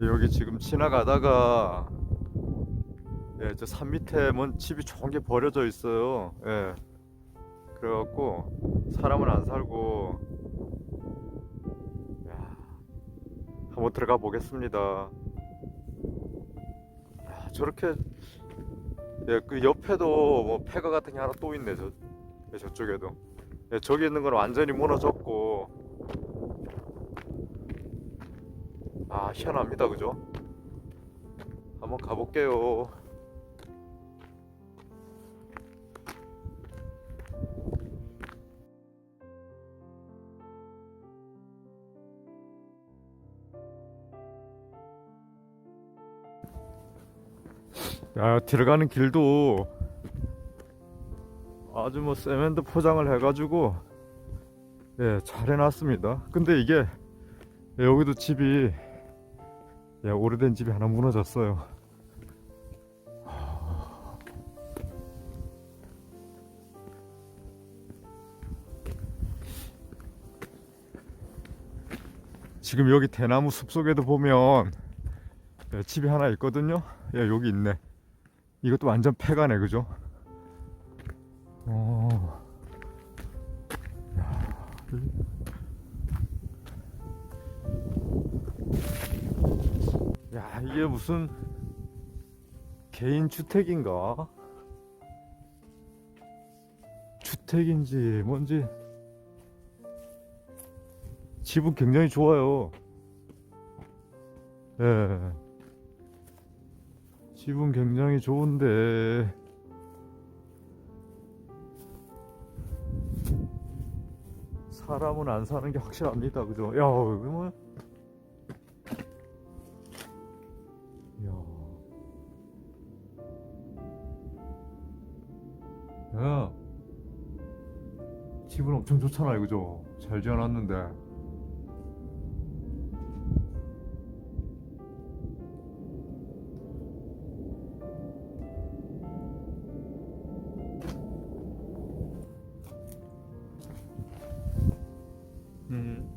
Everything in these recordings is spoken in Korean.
여기 지금 지나가다가 예, 저산 밑에 뭔 집이 좋은 게 버려져 있어요. 예. 그래갖고 사람은 안 살고 야, 한번 들어가 보겠습니다. 야, 저렇게 예, 그 옆에도 뭐 폐가 같은 게 하나 또 있네 저 예, 저쪽에도 예, 저기 있는 건 완전히 무너졌고 아 희한합니다 그죠? 한번 가볼게요. 야, 들어가는 길도 아주 뭐 세면도 포장을 해가지고 예, 잘 해놨습니다. 근데 이게 예, 여기도 집이 예, 오래된 집이 하나 무너졌어요. 지금 여기 대나무 숲 속에도 보면 예, 집이 하나 있거든요. 예, 여기 있네. 이것도 완전 폐가네, 그죠? 어. 야, 야, 이게 무슨 개인 주택인가? 주택인지 뭔지 집은 굉장히 좋아요. 예. 집은 굉장히 좋은데 사람은 안 사는 게 확실합니다. 그죠? 야, 여기 뭐 야? 집은 엄청 좋잖아요. 그죠? 잘 지어놨는데. 음.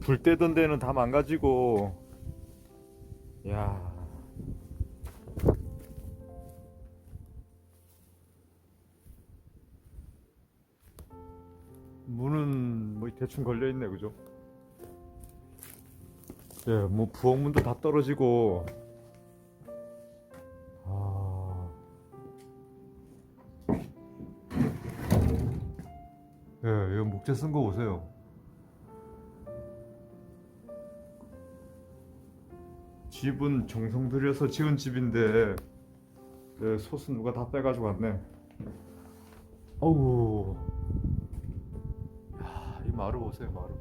불 때던 데는 다 망가지고 야 대충 걸려 있네 그죠? 예, 뭐 부엌문도 다 떨어지고 아 예, 이거 목재 쓴 거 보세요. 집은 정성 들여서 지은 집인데 네, 솥은 누가 다 빼가지고 왔네. 어우, 마루 보세요 마루.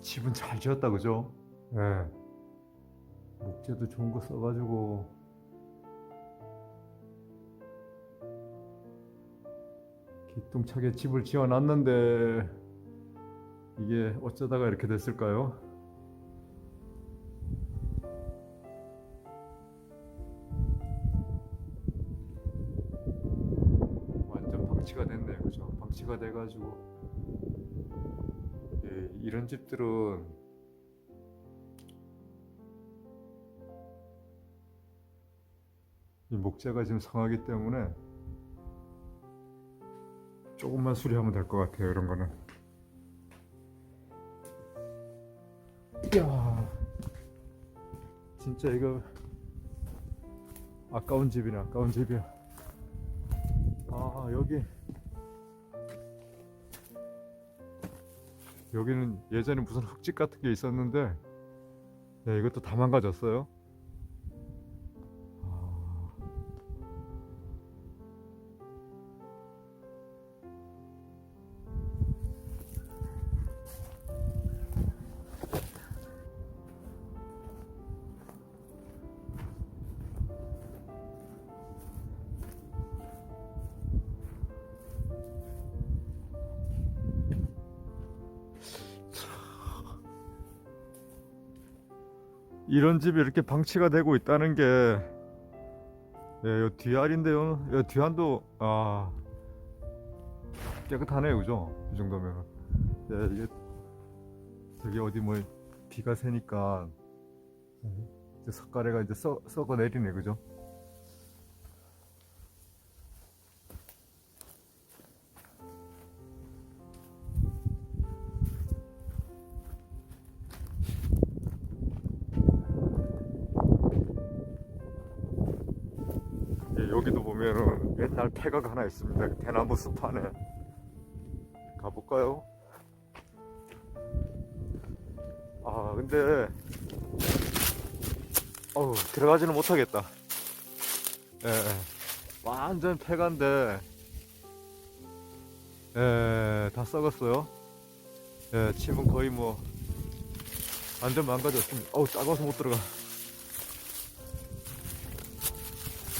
집은 잘 지었다 그죠? 예. 네. 목재도 좋은 거 써가지고 기똥차게 집을 지어놨는데 이게 어쩌다가 이렇게 됐을까요? 방치가 됐네, 그죠? 방치가 돼가지고. 예, 이런 집들은 이 목재가 지금 상하기 때문에 조금만 수리하면 될 것 같아요 이런 거는. 이야. 진짜 이거 아까운 집이네 아까운 집이야. 아 여기. 여기는 예전에 무슨 흙집 같은 게 있었는데 네, 이것도 다 망가졌어요 이런 집이 이렇게 방치가 되고 있다는 게 예, 요 뒤알인데요. 요 뒤안도 아 깨끗하네요, 그죠? 이 정도면. 예, 이게 저기 어디 뭐 비가 새니까 이제 석가래가 이제 썩, 썩어 내리네, 그죠? 보면은 옛날 폐가가 하나 있습니다. 대나무 숲 안에 가볼까요? 아 근데 어우 들어가지는 못하겠다. 예, 예. 완전 폐가인데 예, 다 썩었어요. 예, 침은 거의 뭐 완전 망가졌습니다. 어우 작아서 못 들어가.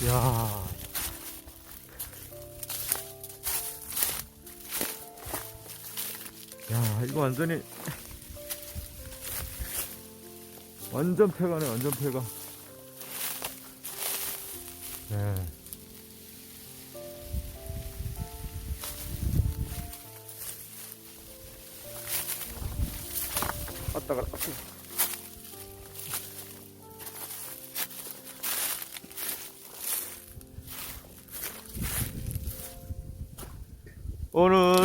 야. 야, 이거 완전히 완전 폐가네, 완전 폐가. 네. 아따가 아따.